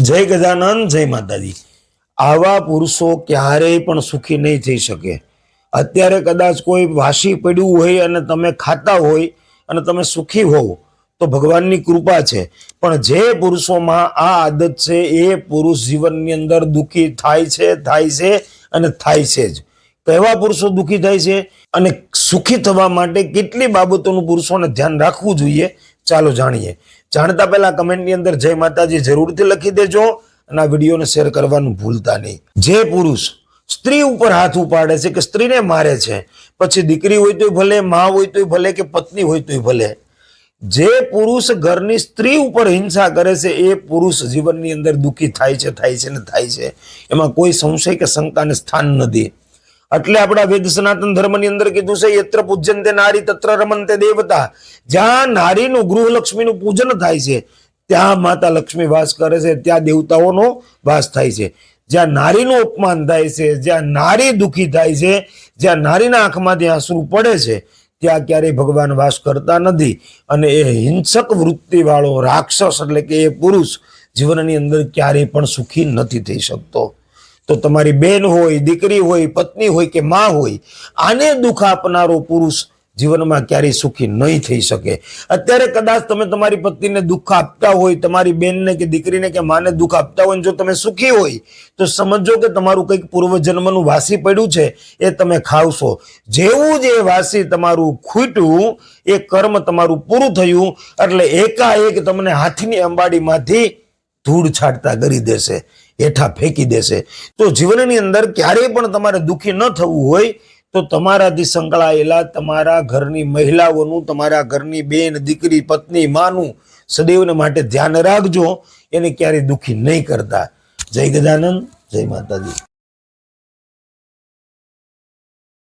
જય ગજાનંદ જય માતાજી. આવા પુરુષો ક્યારેય પણ સુખી નહીં થઈ શકે. અત્યારે કદાચ કોઈ વાસી પડ્યું હોય અને તમે ખાતા હોય અને તમે સુખી હોવ, તો ભગવાનની કૃપા છે. પણ જે પુરુષોમાં આ આદત છે, એ પુરુષ જીવનની અંદર દુઃખી થાય છે થાય છે અને થાય છે જ. કેવા પુરુષો દુઃખી થાય છે? અને સુખી થવા માટે કેટલી બાબતોનું પુરુષોને ધ્યાન રાખવું જોઈએ? ચાલો જાણીએ. જાણતા પહેલા કમેન્ટની અંદર જય માતાજી જરૂરથી લખી દેજો અને આ વિડીયોને શેર કરવાનું ભૂલતા નહીં. જે પુરુષ. સ્ત્રી ઉપર હાથ ઉપાડે છે કે સ્ત્રીને મારે છે? પછી દીકરી હોય તોય ભલે, મા હોય તોય ભલે કે પત્ની હોય તોય ભલે. જે પુરુષ ઘરની સ્ત્રી ઉપર હિંસા કરે છે, એ પુરુષ જીવનની અંદર દુઃખી થાય છે થાય છે ને થાય છે. એમાં કોઈ સંશય કે શંકાને સ્થાન નથી. એટલે આપણા વેદ સનાતન ધર્મની અંદર કીધું છે, યત્ર પૂજ્યંતે નારી તત્ર રમંતે દેવતા. જ્યાં નારીનું ગૃહલક્ષ્મીનું પૂજન થાય છે, ત્યાં માતા લક્ષ્મી વાસ કરે છે, ત્યાં દેવતાઓનો વાસ થાય છે. જ્યાં નારીનું અપમાન થાય છે, જ્યાં નારી દુઃખી થાય છે, જ્યાં નારીના આંખમાંથી આંસુ પડે છે, ત્યાં ક્યારેય ભગવાન વાસ કરતા નથી. અને એ હિંસક વૃત્તિવાળો રાક્ષસ એટલે કે એ પુરુષ જીવનની અંદર ક્યારેય પણ સુખી નથી થઈ શકતો. તો તમારી બેન હોય, દીકરી હોય, પત્ની હોય કે માં હોય, આને દુઃખ આપનારો પુરુષ જીવનમાં ક્યારેય સુખી નહીં થઈ શકે. અત્યારે કદાચ તમે તમારી પત્નીને દુઃખ આપતા હોય, તમારી બેનને કે દીકરીને કે માને દુઃખ આપતા હોય જો તમે સુખી હોય, તો સમજો કે તમારું કંઈક પૂર્વજન્મનું વાસી પડ્યું છે, એ તમે ખાવશો. જેવું જ એ વાસી તમારું ખૂટ્યું, એ કર્મ તમારું પૂરું થયું, એટલે એકાએક તમને હાથની અંબાડીમાંથી ધૂળ છાંટતા કરી દેશે. હેઠા ફેંકી દેશે. તો જીવનની અંદર ક્યારેય પણ તમારે દુઃખી ન થવું હોય, તો તમારાથી સંકળાયેલા તમારા ઘરની મહિલાઓનું, તમારા ઘરની બેન, દીકરી, પત્ની, માનું સદૈવને માટે ધ્યાન રાખજો. એને ક્યારેય દુઃખી નહીં કરતા. જય ગજાનંદ જય માતાજી.